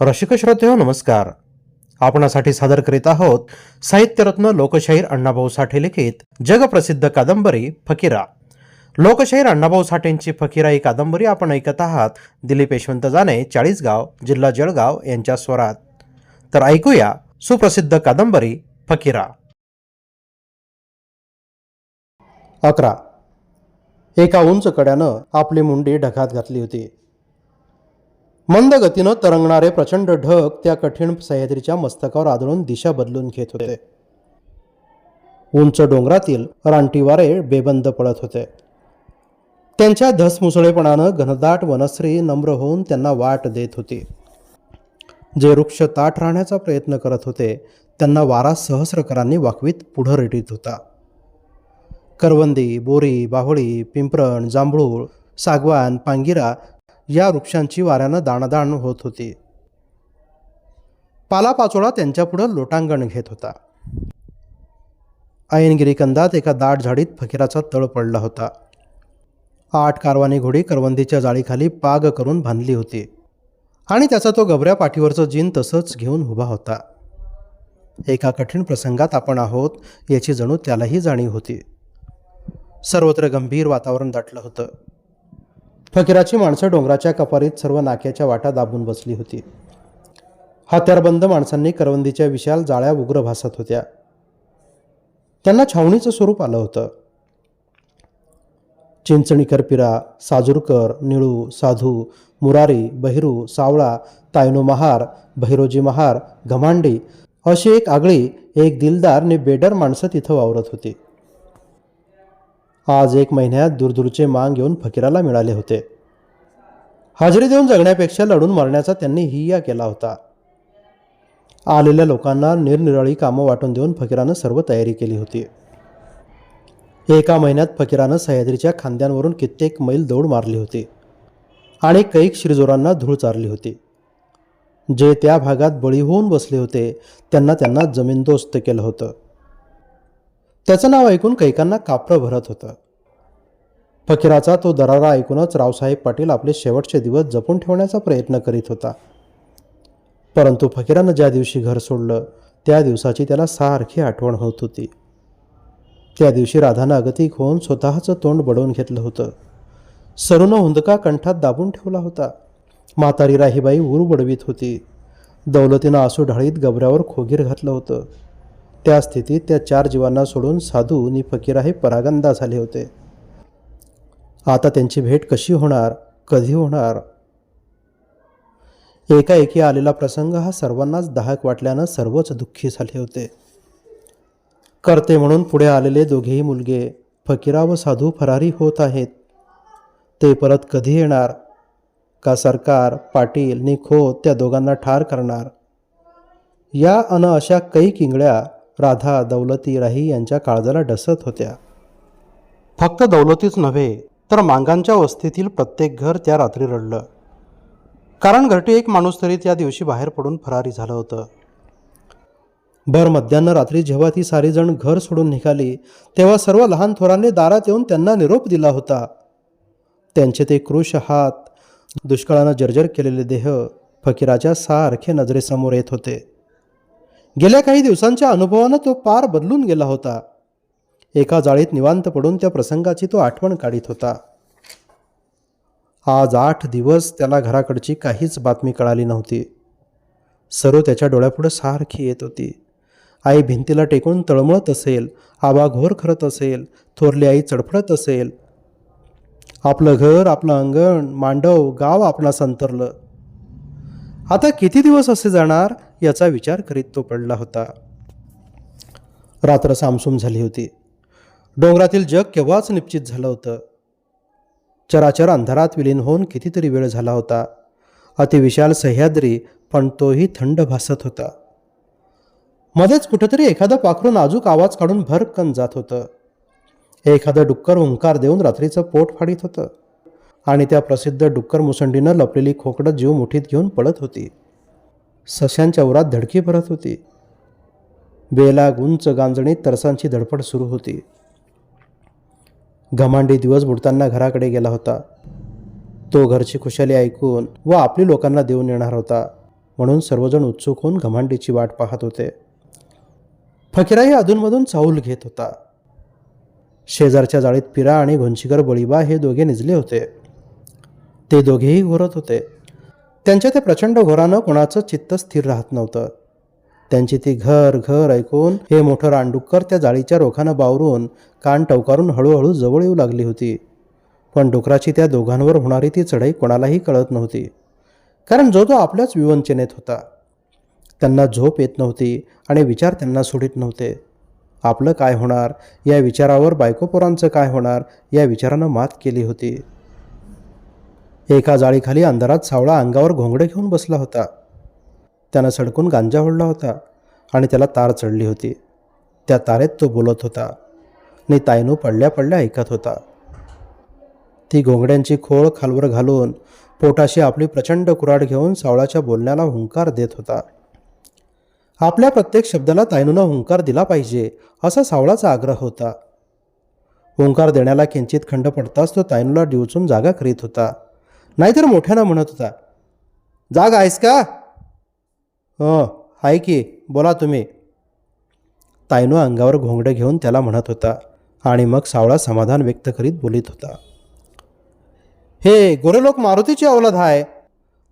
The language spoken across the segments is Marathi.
रसिक श्रोते नमस्कार. आपणासाठी सादर करीत आहोत साहित्यरत्न लोकशाहीर अण्णाभाऊ साठे लिखित जगप्रसिद्ध कादंबरी फकीरा. लोकशाहीर अण्णाभाऊ साठेंची फकीरा ही कादंबरी आपण ऐकत आहात. दिलीप यशवंत जाने चाळीसगाव जिल्हा जळगाव यांच्या स्वरात. तर ऐकूया सुप्रसिद्ध कादंबरी फकीरा. अकरा. एका उंच कड्यानं आपली मुंडी ढगात घातली होती. मंद गतीनं तरंगणारे प्रचंड ढग त्या कठीण सह्याद्रीच्या मस्तकावर आदळून दिशा बदलून घेत होते. उंच डोंगरातील रानटी वारे बेबंद पडत होते. त्यांच्या धसमुसळेपणानं घनदाट वनश्री नम्र होऊन त्यांना वाट देत होती. जे वृक्ष ताठ राहण्याचा प्रयत्न करत होते त्यांना वारा सहस्रकरांनी वाकवीत पुढं रेटीत होता. करवंदी बोरी बाहुळी पिंपरण जांभूळ सागवान पांगिरा या वृक्षांची वाऱ्यानं दाणदाण होत होती. पालापाचोळा त्यांच्यापुढं लोटांगण घेत होता. ऐनगिरीकंदात एका दाट झाडीत फकीराचा तळ पडला होता. आठ कारवानी घोडी करवंदीच्या जाळीखाली पाग करून बांधली होती आणि त्याचा तो गबऱ्या पाठीवरचं जीन तसंच घेऊन उभा होता. एका कठीण प्रसंगात आपण आहोत याची जणू त्यालाही जाणीव होती. सर्वत्र गंभीर वातावरण दाटलं होतं. फकीराची माणसं डोंगराच्या कपारीत सर्व नाक्याच्या वाटा दाबून बसली होती. हत्यारबंद माणसांनी करवंदीच्या विशाल जाळ्या उग्र भासत होत्या. त्यांना छावणीचं स्वरूप आलं होतं. चिंचणीकर पिरा साजूरकर निळू साधू मुरारी बहिरू सावळा तायनो महार भैरोजी महार घमांडी अशी एक आगळी एक दिलदार आणि बेडर माणसं तिथं वावरत होती. आज एक महिन्यात दूरदूरचे मांग येऊन फकीराला मिळाले होते. हजेरी देऊन जगण्यापेक्षा लढून मरण्याचा त्यांनी हिया केला होता. आलेल्या लोकांना निरनिराळी कामं वाटून देऊन फकीरानं सर्व तयारी केली होती. एका महिन्यात फकीरानं सह्याद्रीच्या खांद्यांवरून कित्येक मैल दौड मारली होती आणि कैक श्रीजोरांना धूळ चारली होती. जे त्या भागात बळी होऊन बसले होते त्यांना त्यांना जमीनदोस्त केलं होतं. त्याचं नाव ऐकून कैकांना कापरं भरत होतं. फकीराचा तो दरारा ऐकूनच रावसाहेब पाटील आपले शेवटचे दिवस जपून ठेवण्याचा प्रयत्न करीत होता. परंतु फकीरानं ज्या दिवशी घर सोडलं त्या दिवसाची त्याला सारखी आठवण होत होती. त्या दिवशी राधानं अगतिक होऊन स्वतःचं तोंड बडवून घेतलं होतं. सरूनं हुंदका कंठात दाबून ठेवला होता. म्हातारी राहीबाई उर बडवीत होती. दौलतीनं आसू ढाळीत गबऱ्यावर खोगीर घातलं होतं. त्या स्थितीत त्या चार जीवांना सोडून साधू आणि फकीरा हे परागंदा झाले होते. आता त्यांची भेट कशी होणार? कधी होणार? एकाएकी आलेला प्रसंग हा सर्वांनाच दाहक वाटल्यानं सर्वच दुःखी झाले होते. करते म्हणून पुढे आलेले दोघेही मुलगे फकीरा व साधू फरारी होत आहेत. ते परत कधी येणार? का सरकार पाटील निखो त्या दोघांना ठार करणार? या अन अशा काही किंगळ्या राधा दौलती राही यांच्या काळजाला डसत होत्या. फक्त दौलतीच नव्हे तर मांगांच्या वस्तीतील प्रत्येक घर त्या रात्री रडलं. कारण घरटी एक माणूस तरी त्या दिवशी बाहेर पडून फरारी झालं होतं. भर मध्यान्न रात्री जेव्हा ती सारीजण घर सोडून निघाली तेव्हा सर्व लहान थोरांनी दारात येऊन त्यांना निरोप दिला होता. त्यांचे ते क्रूश हात दुष्काळानं जर्जर केलेले देह फकीराच्या सारखे नजरेसमोर येत होते. गेल्या काही दिवसांच्या अनुभवानं तो पार बदलून गेला होता. एका जाळीत निवांत पडून त्या प्रसंगाची तो आठवण काढीत होता. आज आठ दिवस त्याला घराकडची काहीच बातमी कळाली नव्हती. सर्व त्याच्या डोळ्यापुढे सारखी येत होती. आई भिंतीला टेकून तळमळत असेल आबा घोर खरत असेल थोरली आई चडफडत असेल. आपलं घर आपलं अंगण मांडव गाव आपणास अंतरलं. आता किती दिवस असे जाणार याचा विचार करीत तो पडला होता. रात्र सामसूम झाली होती. डोंगरातील जग केव्हाच निश्चित झालं होतं. चराचर अंधारात विलीन होऊन कितीतरी वेळ झाला होता. अतिविशाल सह्याद्री पण तोही थंड भासत होता. मध्येच कुठेतरी एखादं पाखरू नाजूक आवाज काढून भरकन जात होतं. एखादं डुक्कर हुंकार देऊन रात्रीचं पोट फाडीत होतं. आणि त्या प्रसिद्ध डुक्कर मुसंडीनं लपलेली खोकडं जीव मुठीत घेऊन पळत होती. सश्यांच्या उरात धडकी भरत होती. बेला गुंच गांजणीत तरसांची धडपड सुरू होती. घमांडी दिवस बुडताना घराकडे गेला होता. तो घरची खुशाली ऐकून व आपली लोकांना देऊन येणार होता. म्हणून सर्वजण उत्सुक होऊन घमांडीची वाट पाहत होते. फकीराही अधूनमधून चाऊल घेत होता. शेजारच्या जाळीत पिरा आणि घोंशीकर बळीबा हे दोघे निजले होते. ते दोघेही घोरत होते. त्यांच्या त्या प्रचंड घोरानं कोणाचं चित्त स्थिर राहत नव्हतं. त्यांची ती घर घर ऐकून हे मोठं रानडुक्कर त्या जाळीच्या रोखानं बावरून कान टवकारून हळूहळू जवळ येऊ लागली होती. पण डुकराची त्या दोघांवर होणारी ती चढाई कोणालाही कळत नव्हती. कारण जो तो आपल्याच विवंचनेत होता. त्यांना झोप येत नव्हती आणि विचार त्यांना सोडित नव्हते. आपलं काय होणार? या विचारावर बायकोपोरांचं काय होणार? या विचारानं मात केली होती. एका जाळीखाली अंधारात सावळा अंगावर घोंगडे घेऊन बसला होता. त्यानं सडकून गांजा ओढला होता आणि त्याला तार चढली होती. त्या तारेत तो बोलत होता. आणि तायनू पडल्या पडल्या ऐकत होता. ती घोंगड्यांची खोळ खालवर घालून पोटाशी आपली प्रचंड कुराड घेऊन सावळाच्या बोलण्याला हुंकार देत होता. आपल्या प्रत्येक शब्दाला तायनूनं हुंकार दिला पाहिजे असा सावळाचा आग्रह होता. हुंकार देण्याला किंचित खंड पडताच तो तायनूला डिवचून जागा करीत होता. नाहीतर मोठ्यानं म्हणत होता जाग आहेस का? हो आहे की बोला तुम्ही. तायनू अंगावर घोंगडं घेऊन त्याला म्हणत होता आणि मग सावळा समाधान व्यक्त करीत बोलीत होता हे गोरे लोक मारुतीची अवलाद आहे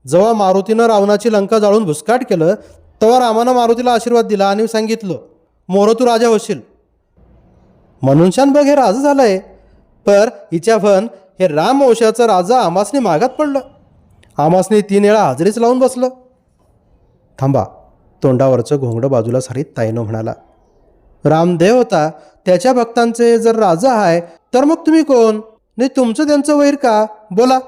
जेव्हा मारुतीनं रावणाची लंका जाळून भुसकाट केलं तेव्हा रामानं मारुतीला आशीर्वाद दिला आणि सांगितलं मोर तू राजा होशील. मनुष्यान बघ हे राजा झालंय पर हिच्या फन हे रामवंशाचा राजा आमासने मागात पडलं. आमासने तीन वेळा हाजरीच लावून बसलं. थांबा तोंडावरचं घोंगडं बाजूला सारीत ताईनं म्हणाला रामदेव होता त्याच्या भक्तांचे जर राजा आहे तर मग तुम्ही कोण? नाही तुमचं त्यांचं वैर का? बोला.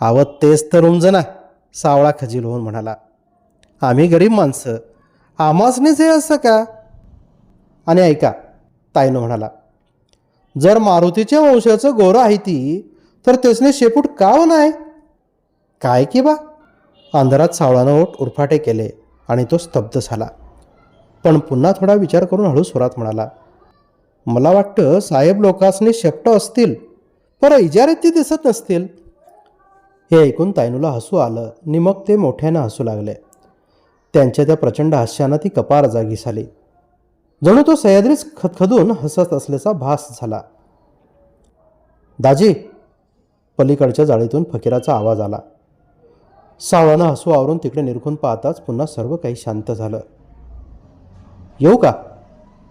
आवत तेच तर उमजना सावळा खजील होऊन म्हणाला. आम्ही गरीब माणसं आमासनेच हे असं का? आणि ऐका ताईनं म्हणाला जर मारुतीच्या वंशाचं गोरं आहे ती तर त्यासने शेपूट का हो नाही काय की बा? अंधारात सावळानं ओठ उरफाटे केले आणि तो स्तब्ध झाला. पण पुन्हा थोडा विचार करून हळू स्वरात म्हणाला मला वाटतं साहेब लोकांसने शेपट असतील पर इजारे ती दिसत नसतील. हे ऐकून तायनूला हसू आलं आणि मग ते मोठ्यानं हसू लागले. त्यांच्या त्या प्रचंड हास्यानं ती कपार जागी झाली. जणू तो सह्याद्रीच खदखदून हसत असल्याचा भास झाला. दाजी पलीकडच्या जाळीतून फकीराचा आवाज आला. सावळानं हसू आवरून तिकडे निरखून पाहताच पुन्हा सर्व काही शांत झालं. येऊ का?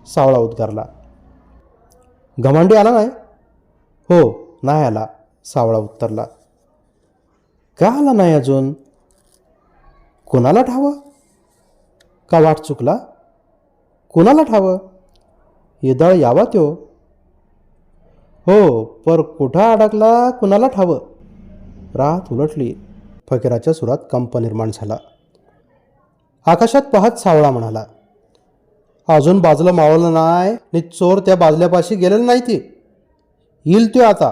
सावळा उद्गारला. घमांडी आला नाही? हो नाही आला सावळा उत्तरला. का आला नाही अजून? कोणाला ठावा? का वाट चुकला? कोणाला ठावं? येदाळ यावा त्यो? हो पर कुठं अडकला कुणाला ठावं? रात उलटली. फकीराच्या सुरात कंप निर्माण झाला. आकाशात पाहत सावळा म्हणाला अजून बाजलं मावलं नाही नि चोर त्या बाजल्यापाशी गेलेलं नाही ती. येईल तो आता.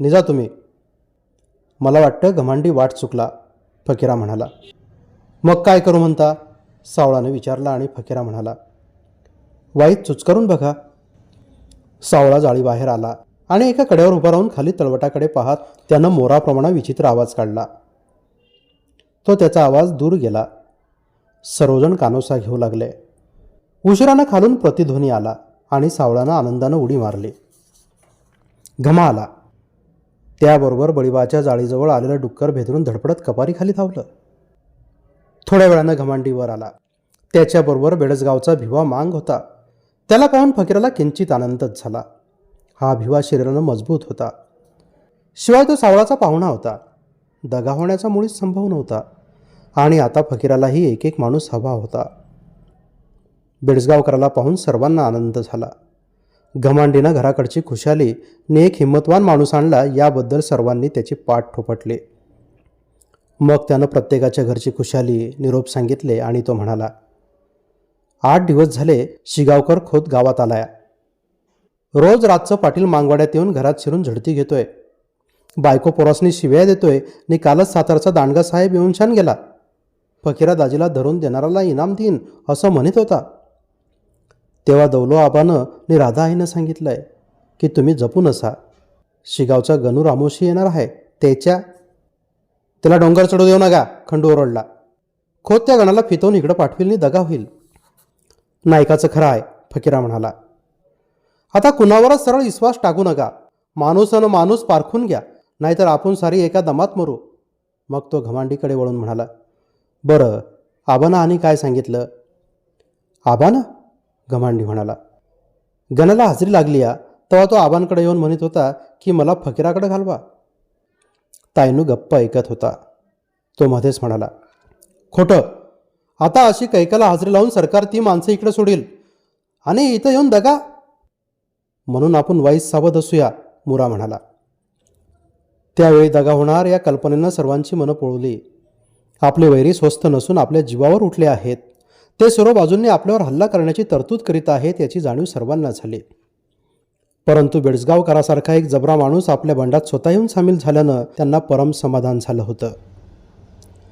निजा तुम्ही. मला वाटतं घमांडी वाट चुकला फकीरा म्हणाला. मग काय करू म्हणता? सावळाने विचारला आणि फकीरा म्हणाला वाईट चुचकरून बघा. सावळा जाळी बाहेर आला आणि एका कड्यावर उभा राहून खाली तळवटाकडे पाहत त्यानं मोराप्रमाणे विचित्र आवाज काढला. तो त्याचा आवाज दूर गेला. सर्वजण कानोसा घेऊ लागले. उशिरानं खालून प्रतिध्वनी आला आणि सावळानं आनंदानं उडी मारली. घमा आला. त्याबरोबर बळीबाच्या जाळीजवळ आलेलं डुक्कर भेदरून धडपडत कपारीखाली धावलं. थोड्या वेळानं घमांडीवर आला. त्याच्याबरोबर बेडसगावचा भिवा मांग होता. त्याला पाहून फकीराला किंचित आनंदच झाला. हा भिवा शरीरानं मजबूत होता. शिवाय तो सावळाचा पाहुणा होता. दगा होण्याचा मुळीच संभव नव्हता. आणि आता फकीरालाही एक एक माणूस हवा होता. बेडसगावकराला पाहून सर्वांना आनंद झाला. घमांडीनं घराकडची खुशाली ने एक हिंमतवान माणूस आणला याबद्दल सर्वांनी त्याची पाठ ठोपटले. मग त्यानं प्रत्येकाच्या घरची खुशाली निरोप सांगितले आणि तो म्हणाला आठ दिवस झाले शिगावकर खोत गावात आलाय. रोज रातचं पाटील मांगवाड्यात येऊन घरात शिरून झडती घेतोय. बायको पोरासनी शिव्या देतोय आणि कालच सातारचा दांडगा साहेब येऊन छान गेला. फकीरा दाजीला धरून देणाराला इनाम देईन असं म्हणत होता. तेव्हा दौलो आबानं आणि राधा आईनं सांगितलंय की तुम्ही जपून असा. शिगावचा गणू रामोशी येणार आहे त्याच्या त्याला डोंगर चढू देऊ नका खंडू ओरडला. खोत त्या गणाला फितवून इकडं पाठविल दगा होईल. नायकाचं खरं आहे फकीरा म्हणाला. आता कुणावरच सरळ विश्वास टाकू नका. माणूस माणूस पारखून घ्या नाहीतर आपण सारी एका दमात मरू. मग तो घमांडीकडे वळून म्हणाला बरं आबानं आणि काय सांगितलं? आबानं? घमांडी म्हणाला. गणाला हजेरी लागली या तेव्हा तो आबांकडे येऊन म्हणत होता की मला फकीराकडे घालवा. ताईनू गप्प ऐकत होता. तो मध्येच म्हणाला खोटं. आता अशी कैकाला हजरी लावून सरकार ती माणसं इकडे सोडेल. आणि इथं येऊन दगा. म्हणून आपण वाईस सावध असूया मुरा म्हणाला. त्यावेळी दगा होणार या कल्पनेनं सर्वांची मनं पळवली. आपले वैरी स्वस्थ नसून आपल्या जीवावर उठले आहेत. ते सर्व बाजूंनी आपल्यावर हल्ला करण्याची तरतूद करीत आहेत याची जाणीव सर्वांना झाली. परंतु बेडसगावकरासारखा एक जबरा माणूस आपल्या बंडात स्वतः येऊन सामील झाल्यानं त्यांना परम समाधान झालं होतं.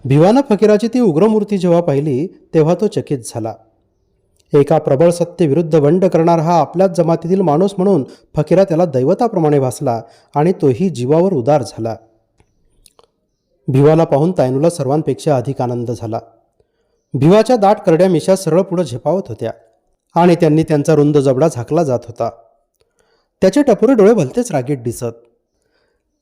भिवानं फकीराची ती उग्रमूर्ती जेव्हा पाहिली तेव्हा तो चकित झाला. एका प्रबळ सत्तेविरुद्ध बंड करणार हा आपल्याच जमातीतील माणूस म्हणून फकीरा त्याला दैवताप्रमाणे भासला आणि तोही जीवावर उदार झाला. भिवाला पाहून तायनूला सर्वांपेक्षा अधिक आनंद झाला. भिवाच्या दाट करड्या मिशा सरळ पुढं झेपावत होत्या आणि त्यांनी त्यांचा रुंद जबडा झाकला जात होता. त्याचे टपोरे डोळे भलतेच रागीट दिसत.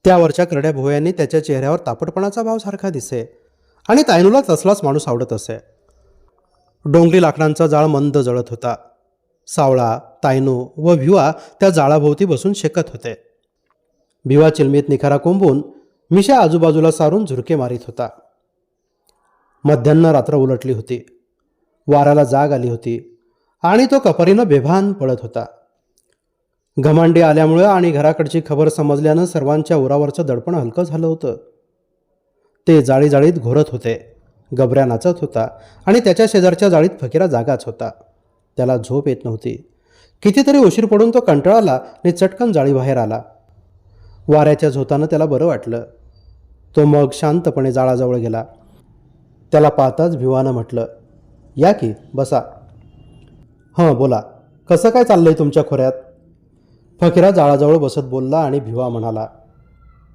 त्यावरच्या करड्या भोयांनी त्याच्या चेहऱ्यावर तापटपणाचा भाव सारखा दिसे. आणि तायनूला तसलाच माणूस आवडत असे. डोंगरी लाकडांचा जाळ मंद जळत होता. सावळा तायनू व भिवा त्या जाळाभोवती बसून शेकत होते. भिवा चिलमीत निखारा कोंबून मिशा आजूबाजूला सारून झुरके मारीत होता. मध्यान्न रात्र उलटली होती. वाऱ्याला जाग आली होती आणि तो कपरीनं बेभान पळत होता. घमांडी आल्यामुळं आणि घराकडची खबर समजल्यानं सर्वांच्या उरावरचं दडपण हलकं झालं होतं. ते जाळी जाळीत घोरत होते. गबऱ्या नाचत होता आणि त्याच्या शेजारच्या जाळीत फकीरा जागाच होता. त्याला झोप येत नव्हती. कितीतरी उशीर पडून तो कंटाळाला आणि चटकन जाळी बाहेर आला. वाऱ्याच्या झोतानं त्याला बरं वाटलं. तो मग शांतपणे जाळाजवळ गेला. त्याला पाहताच भिवानं म्हटलं या की बसा. हां बोला. कसं काय चाललंय तुमच्या खोऱ्यात? फकीरा जाळाजवळ बसत बोलला आणि भिवा म्हणाला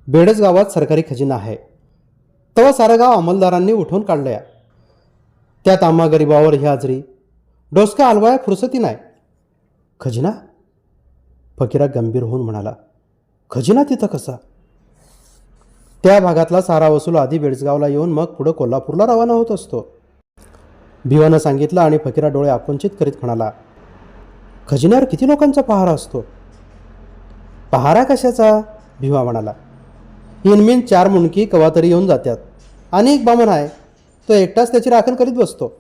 बेडस गावात सरकारी खजिना आहे. तेव्हा सारं गाव अंमलदारांनी उठवून काढल्या. त्यात आम्हा गरिबावर ही हाजरी. डोसका हलवाया फुरसती नाही. खजिना? फकीरा गंभीर होऊन म्हणाला खजिना तिथं कसा? त्या भागातला सारा वसूल आधी बेळसगावला येऊन मग पुढं कोल्हापूरला रवाना होत असतो. भिवानं सांगितलं आणि फकीरा डोळे आकुंचित करीत म्हणाला खजिन्यावर किती लोकांचा पहारा असतो? पहारा कशाचा? भिवा म्हणाला हिनमिन चार मुंडकी कवा तरी येऊन जात्यात. आणि एक बामण आहे तो एकटाच त्याची राखण करीत बसतो.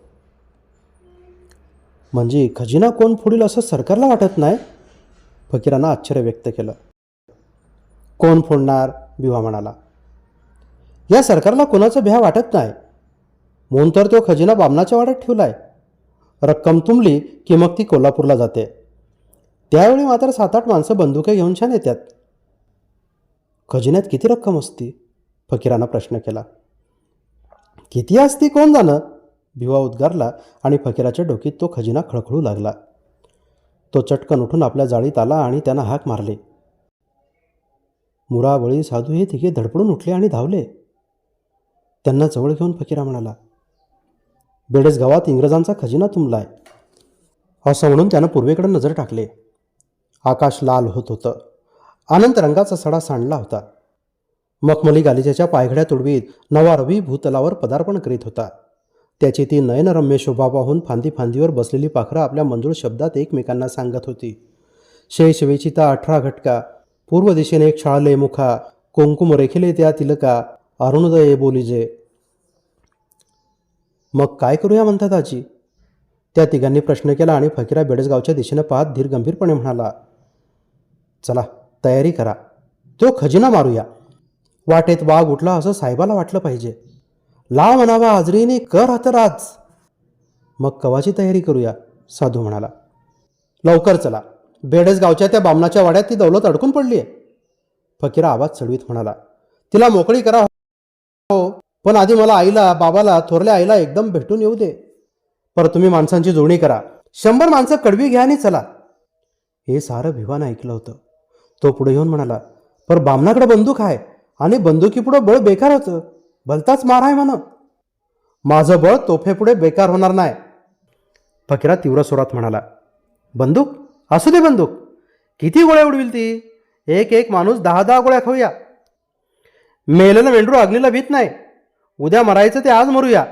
म्हणजे खजिना कोण फोडील असं सरकारला वाटत नाही? फकीरानं आश्चर्य व्यक्त केलं. कोण फोडणार? भिवा म्हणाला. या सरकारला कोणाचं भ्या वाटत नाही. म्हणून तर तो खजिना बामणाच्या वाड्यात ठेवलाय. रक्कम तुंबली की मग ती कोल्हापूरला जाते. त्यावेळी मात्र सात आठ माणसं बंदुके घेऊन छान येतात खजिन्यात किती रक्कम असती? फकीरानं प्रश्न केला. किती असती कोण जाणं भिवा उद्गारला आणि फकीराच्या डोकीत तो खजिना खळखळू लागला. तो चटकन उठून आपल्या जाळीत आला आणि त्यानं हाक मारले. मुराबळी साधू हे तिघे धडपडून उठले आणि धावले. त्यांना जवळ घेऊन फकीरा म्हणाला बेडस गावात इंग्रजांचा खजिना तुंबलाय असं म्हणून त्यानं पूर्वेकडे नजर टाकले. आकाश लाल होत होतं. अनंत रंगाचा सडा सांडला होता. मखमली गालिच्याच्या पायघड्या तुडवीत नवा रवी भूतलावर पदार्पण करीत होता. त्याची ती नयनरम्य शोभा पाहून फांदी फांदीवर बसलेली पाखरं आपल्या मंजूळ शब्दात एकमेकांना सांगत होती. शैशवेची ता अठरा घटका पूर्व दिशेने एक शाळले मुखा कुंकुम रेखिले त्या तिलका अरुणोदय बोलीजे मग काय करूया म्हणतात आजी? त्या तिघांनी प्रश्न केला आणि फकीरा बेडसगावच्या दिशेनं पाहत धीर गंभीरपणे म्हणाला चला तयारी करा. तो खजिना मारूया. वाटेत वाघ उठला असं साहेबाला वाटलं पाहिजे. ला म्हणावा हाजरीने कर हातर आज मग कवाची तयारी करूया? साधू म्हणाला. लवकर चला. बेडसगावच्या त्या बामणाच्या वाड्यात ती दौलत अडकून पडली आहे. फकीरा आवाज चढवीत म्हणाला. तिला मोकळी करा. हो पण आधी मला आईला बाबाला थोरल्या आईला एकदम भेटून येऊ दे. पर तुम्ही माणसांची जोडणी करा. शंभर माणसं कडवी घ्या आणि चला. हे सारं भिवानं ऐकलं होतं. तो पुढे येऊन म्हणाला पर बामणाकडे बंदूक आहे आणि बंदुकीपुढं बळ बेकार होतं. भलताच मार आहे म्हणा माझं बळ तोफेपुढे बेकार होणार नाही. फकीरा तीव्र स्वरात म्हणाला बंदूक? असू दे बंदूक. किती गोळ्या उडविल ती? एक एक माणूस दहा दहा गोळ्या खाऊया. मेलेलं मेंढरू अग्नीला भीत नाही. उद्या मरायचं ते आज मरूया.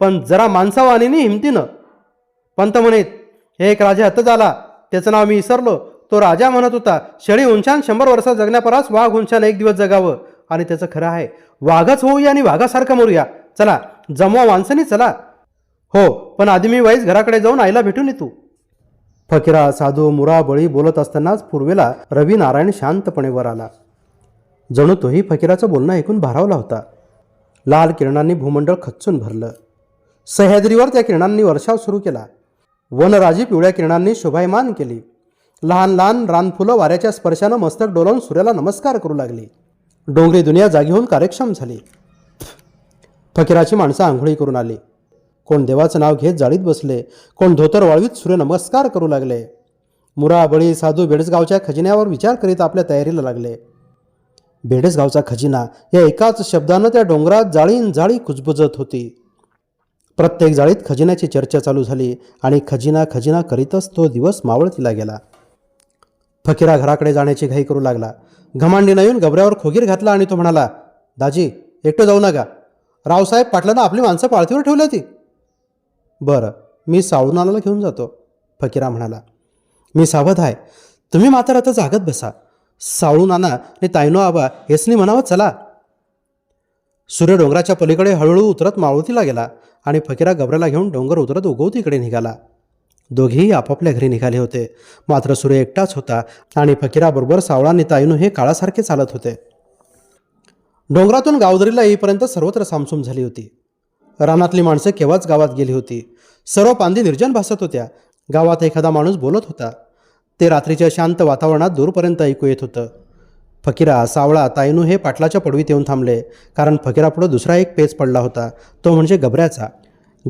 पण जरा माणसावाणीनी हिमतीनं. पंत म्हणेत एक राजा हत्त झाला त्याचं नाव मी विसरलो तो राजा म्हणत होता शेळी उंचान शंभर वर्षात जगण्यापरास वाघ उंचान एक दिवस जगावं. आणि त्याचं खरं आहे वाघच होऊया आणि वाघासारखं मरूया. चला जमवा माणसानी चला. हो पण आधी मी वाईस घराकडे जाऊन आईला भेटून येतो. फकीरा साधू मुरा बळी बोलत असतानाच पूर्वेला रवी नारायण शांतपणे वर आला. जणू तोही फकीराचं बोलणं ऐकून भारावला होता. लाल किरणांनी भूमंडळ खच्चून भरलं. सह्याद्रीवर त्या किरणांनी वर्षाव सुरू केला. वनराजी पिवळ्या किरणांनी शोभायमान केली. लहान लहान रानफुलं वाऱ्याच्या स्पर्शानं मस्तक डोलावून सूर्याला नमस्कार करू लागली. डोंगरी दुनिया जागी होऊन कार्यक्षम झाली. फकीराची माणसं आंघोळी करून आली. कोण देवाचं नाव घेत जाळीत बसले कोण धोतर वाळवीत सूर्य नमस्कार करू लागले. मुरा बळी साधू बेडसगावच्या खजिन्यावर विचार करीत आपल्या तयारीला लागले. बेडसगावचा खजिना या एकाच शब्दानं त्या डोंगरात जाळीन जाळी कुजबुजत होती. प्रत्येक जाळीत खजिन्याची चर्चा चालू झाली आणि खजिना खजिना करीतच तो दिवस मावळतीला गेला. फकीरा घराकडे जाण्याची घाई करू लागला. घमांडीनं येऊन गबऱ्यावर खोगीर घातला आणि तो म्हणाला दाजी एकटं जाऊ नका. रावसाहेब पाटलानं आपली माणसं पाळतीवर ठेवली होती. बरं मी सावळूनाला घेऊन जातो फकीरा म्हणाला. मी सावध आहे. तुम्ही मात्र आता जागत बसा. सावळू नाना आणि तायनो आबा हेसनी म्हणावं चला. सूर्य डोंगराच्या पलीकडे हळूहळू उतरत माळुतीला गेला आणि फकीरा गबऱ्याला घेऊन डोंगर उतरत उगवतीकडे निघाला. दोघेही आपापल्या घरी निघाले होते. मात्र सूर्य एकटाच होता आणि फकीराबरोबर सावळा आणि तायनू हे काळासारखे चालत होते. डोंगरातून गावदरीला येईपर्यंत सर्वत्र सामसूम झाली होती. रानातली माणसं केव्हाच गावात गेली होती. सर्व पांदी निर्जन भासत होत्या. गावात एखादा माणूस बोलत होता. ते रात्रीच्या शांत वातावरणात दूरपर्यंत ऐकू येत होतं. फकीरा सावळा तायनू हे पाटलाच्या पडवीत येऊन थांबले. कारण फकीरापुढं दुसरा एक पेच पडला होता. तो म्हणजे गबऱ्याचा.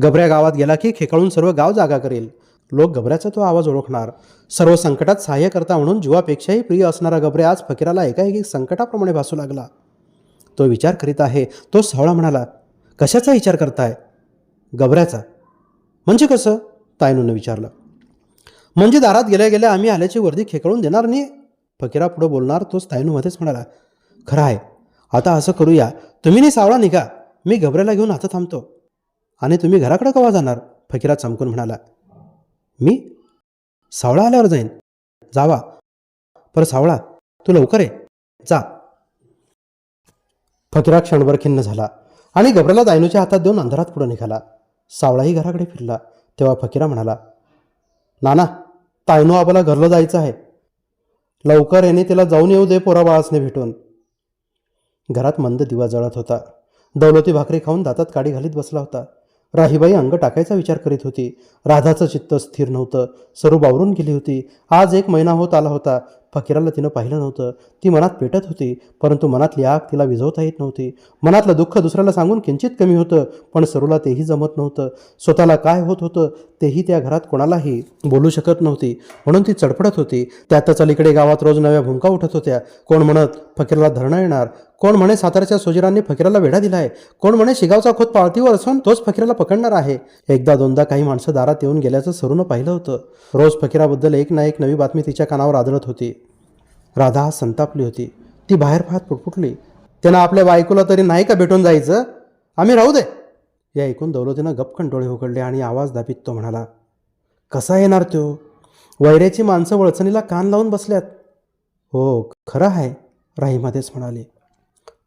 गबऱ्या गावात गेला की खेकळून सर्व गाव जागा करेल. लोक गबऱ्याचा तो आवाज ओळखणार. सर्व संकटात सहाय्य करता म्हणून जीवापेक्षाही प्रिय असणारा गबरे आज फकीराला एकाएकी संकटाप्रमाणे भासू लागला. तो विचार करीत आहे. तो सावळा म्हणाला कशाचा विचार करताय? गबऱ्याचा म्हणजे कसं? तायनूनं विचारलं. म्हणजे दारात गेल्या गेल्या आम्ही आल्याची वर्दी खेकळून देणार नाही फकीरा पुढं बोलणार तोच तायनूमध्येच म्हणाला खरं आहे. आता असं करूया. तुम्ही नाही सावळा निघा. मी गबऱ्याला घेऊन आता थांबतो. आणि तुम्ही घराकडे केव्हा जाणार? फकीरा चमकून म्हणाला मी सावळा आल्यावर जाईन. जावा. पर सावळा तू लवकर ये. जा. फकीरा क्षणभर खिन्न झाला आणि घबराला दायनूच्या हातात देऊन अंधारात पुढे निघाला. सावळाही घराकडे फिरला. तेव्हा फकीरा म्हणाला नाना तायनू आबाला घरला जायचं आहे. लवकर येणे तिला जाऊन येऊ दे पोरा बाळासने भेटून. घरात मंद दिवा जळत होता. दौलती भाकरी खाऊन दातात काडी घालीत बसला होता. राहीबाई अंग टाकायचा विचार करीत होती. राधाचं चित्त स्थिर नव्हतं. सर्व बावरून गेली होती. आज एक महिना होत आला होता. फकीराला तिनं पाहिलं नव्हतं. ती मनात पेटत होती परंतु मनातली आग तिला विझवता येत नव्हती. मनातलं दुःख दुसऱ्याला सांगून किंचित कमी होतं पण सरूला तेही जमत नव्हतं. स्वतःला काय होत होतं तेही त्या घरात कोणालाही बोलू शकत नव्हती. म्हणून ती चडपडत होती. त्यातच अलीकडे गावात रोज नव्या भूमिका उठत होत्या. कोण म्हणत फकीराला धरणं येणार. कोण म्हणे सातारच्या सोजिरांनी फकीराला वेढा दिलाय कोण म्हणे शिगावचा खोत पाळतीवर असून तोच फकीराला पकडणार आहे? एकदा दोनदा काही माणसं दारात येऊन गेल्याचं सरून पाहिलं होतं. रोज फकीराबद्दल एक ना एक नवी बातमी तिच्या कानावर आदळत होती. राधा संतापली होती. ती बाहेर पाहत पुटपुटली. त्यानं आपल्या बायकोला तरी नाही का भेटून जायचं? आम्ही राहू दे. या ऐकून दौलतीनं गपकन डोळे उघडले आणि आवाज दाबीत तो म्हणाला कसा येणार तो? वैऱ्याची माणसं वळचणीला कान लावून बसल्यात. हो खरं आहे राहीमध्येच म्हणाले.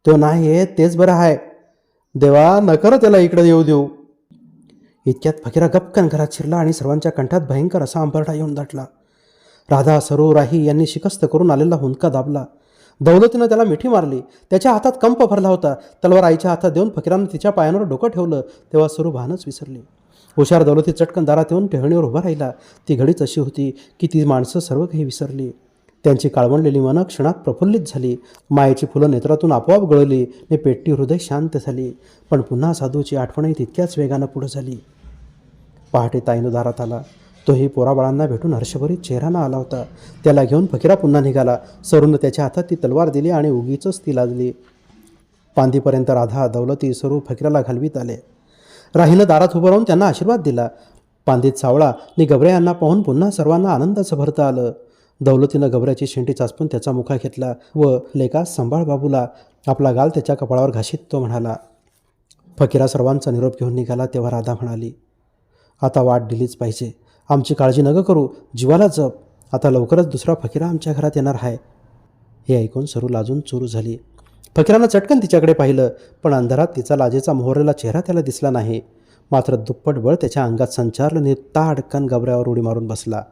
तो नाही आहे तेच बरं आहे. देवा नकर त्याला इकडे येऊ देऊ. इतक्यात फकीरा गपकन घरात शिरला आणि सर्वांच्या कंठात भयंकर असा अंबरडा येऊन दाटला. राधा सरो राही यांनी शिकस्त करून आलेला हुंदका दाबला. दौलतीनं त्याला मिठी मारली. त्याच्या हातात कंप भरला होता. तलवार आईच्या हातात देऊन फकीरानं तिच्या पायांवर डोकं ठेवलं. तेव्हा सरू भानच विसरली. हुशार दौलती चटकन दारात येऊन टेहणीवर उभा राहिला. ती घडीच अशी होती की ती माणसं सर्व काही विसरली. त्यांची काळवणलेली मनं क्षणात प्रफुल्लित झाली. मायेची फुलं नेत्रातून आपोआप गळली आणि पेटती हृदय शांत झाली. पण पुन्हा साधूची आठवणही तितक्याच वेगानं पुढं झाली. पहाटे ताईनं दारात आला. तोही पोराबाळांना भेटून हर्षभरीत चेहरानं आला होता. त्याला घेऊन फकीरा पुन्हा निघाला. सरून त्याच्या हातात ती तलवार दिली आणि उगीचच ती लाजली पांदीपर्यंत राधा दौलती सरू फकीराला घालवीत आले. राहीनं दारात उभं राहून त्यांना आशीर्वाद दिला. पांदीत सावळा आणि गबऱ्या यांना पाहून पुन्हा सर्वांना आनंदाचं भरता आलं. दौलतीनं गबऱ्याची शेंडी चाचपून त्याचा मुखा घेतला व लेका संभाळ बाबूला आपला गाल त्याच्या कपाळावर घाशीत तो म्हणाला फकीरा सर्वांचा निरोप घेऊन निघाला तेव्हा राधा म्हणाली. आता वाट दिलीच पाहिजे. आमची काळजी नगं करू. जीवाला जप. आता लवकरच दुसरा फकीरा आमच्या घरात येणार आहे. हे ऐकून सरू लाजून चूर झाली. फकीरानं चटकन तिच्याकडे पाहिलं पण अंधारात तिचा लाजेचा मोहरलेला चेहरा त्याला दिसला नाही. मात्र दुप्पट बळ त्याच्या अंगात संचारलं आणि ताडकन गबऱ्यावर उडी मारून बसला.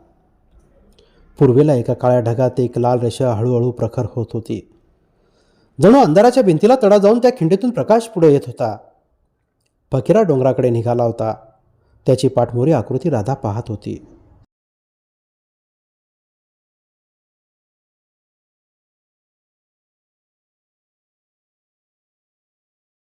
पूर्वेला एका काळ्या ढगात एक लाल रेषा हळूहळू प्रखर होत होती. जणू अंधाराच्या भिंतीला तडा जाऊन त्या खिंडीतून प्रकाश पुढे येत होता. फकीरा डोंगराकडे निघाला होता. त्याची पाठमोरी आकृती राधा पाहत होती.